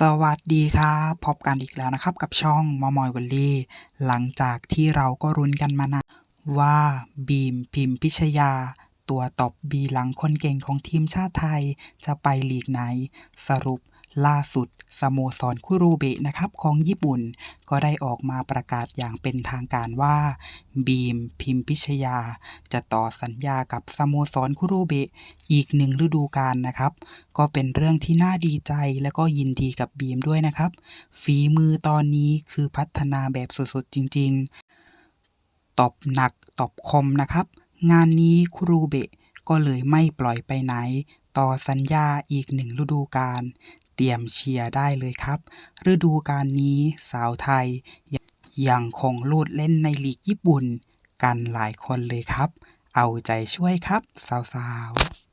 สวัสดีครับพบกันอีกแล้วนะครับ กับช่องมอมอยวันลี่ หลังจากที่เราก็รุ้นกันมานะว่าบีมพิมพิชยา ตัวตบบีหลังคนเก่งของทีมชาติไทยจะไปลีกไหน สรุป ล่าสุดสโมสรคุรูเบะนะครับของญี่ปุ่น ก็ได้ออกมาประกาศอย่างเป็นทางการว่า บีมพิมพิชยา จะต่อสัญญากับสโมสรคุรูเบะอีกหนึ่งฤดูกาลนะครับ ก็เป็นเรื่องที่น่าดีใจและก็ยินดีกับบีมด้วยนะครับ ฝีมือตอนนี้คือพัฒนาแบบสุดๆจริง ๆ ตบหนักตบคมนะครับ งานนี้คุรูเบะก็เลยไม่ปล่อยไปไหน ต่อสัญญาอีกหนึ่งฤดูกาลเตรียมเชียร์ได้เลยครับ ฤดูกาลนี้สาวไทย ยังคงลูดเล่นในลีกญี่ปุ่น กันหลายคนเลยครับ เอาใจช่วยครับ สาวๆ